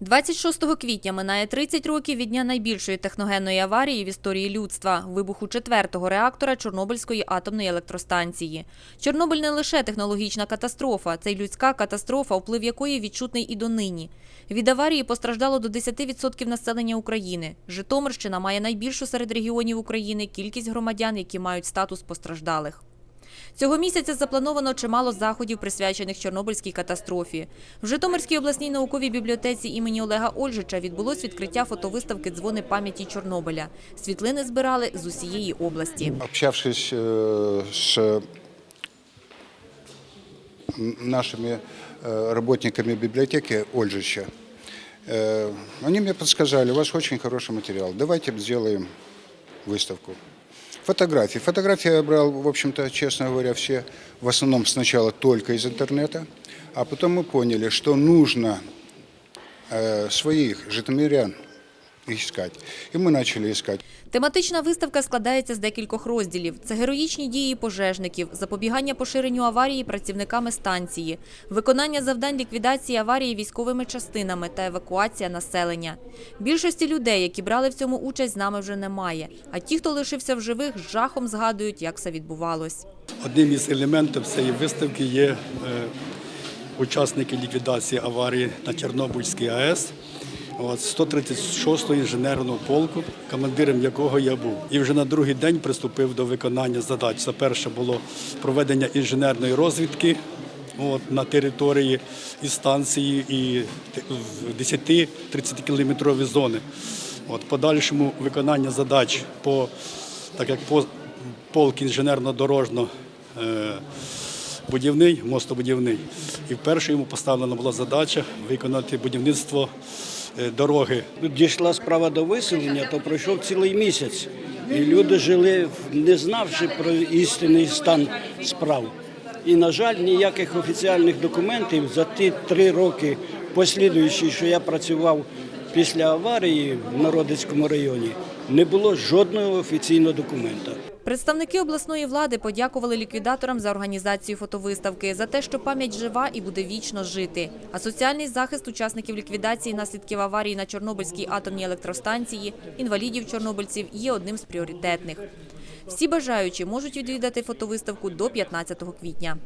26 квітня минає 30 років від дня найбільшої техногенної аварії в історії людства – вибуху четвертого реактора Чорнобильської атомної електростанції. Чорнобиль не лише технологічна катастрофа, це й людська катастрофа, вплив якої відчутний і донині. Від аварії постраждало до 10% населення України. Житомирщина має найбільшу серед регіонів України кількість громадян, які мають статус постраждалих. Цього місяця заплановано чимало заходів, присвячених Чорнобильській катастрофі. В Житомирській обласній науковій бібліотеці імені Олега Ольжича відбулось відкриття фотовиставки Дзвони пам'яті Чорнобиля. Світлини збирали з усієї області. Общавшись э, с м, нашими э, работниками библиотеки Ольжича, э, они мне подсказали, у вас очень хороший материал, давайте сделаем выставку. Фотографии. Фотографии я брал, в общем-то, честно говоря, все в основном сначала только из интернета, а потом мы поняли, что нужно э, своих житомирян искать. И мы начали искать. Тематична виставка складається з декількох розділів: це героїчні дії пожежників, запобігання поширенню аварії працівниками станції, виконання завдань ліквідації аварії військовими частинами та евакуація населення. Більшості людей, які брали в цьому участь, з нами вже немає. А ті, хто лишився в живих, з жахом згадують, як все відбувалось. Одним із елементів цієї виставки є е, учасники ліквідації аварії на Чорнобильській АЕС. От, 136-го інженерного полку, командиром якого я був. І вже на другий день приступив до виконання задач. Це перше було проведення інженерної розвідки от, на території і станції, і в 10-30 кілометрові зони. От, подальшому виконання задач по, так як по, полк інженерно-дорожно е, будівний, мостобудівний. І вперше йому поставлена була задача виконати будівництво е, дороги дійшла справа до виселення, то пройшов цілий місяць. І люди жили, не знавши про істинний стан справ. І, на жаль, ніяких офіціальних документів за ті три роки послідуючі, що я працював після аварії в Народицькому районі, не було жодного офіційного документа. Представники обласної влади подякували ліквідаторам за організацію фотовиставки, за те, що пам'ять жива і буде вічно жити. А соціальний захист учасників ліквідації наслідків аварії на Чорнобильській атомній електростанції, інвалідів чорнобильців є одним з пріоритетних. Всі бажаючі можуть відвідати фотовиставку до 15 квітня.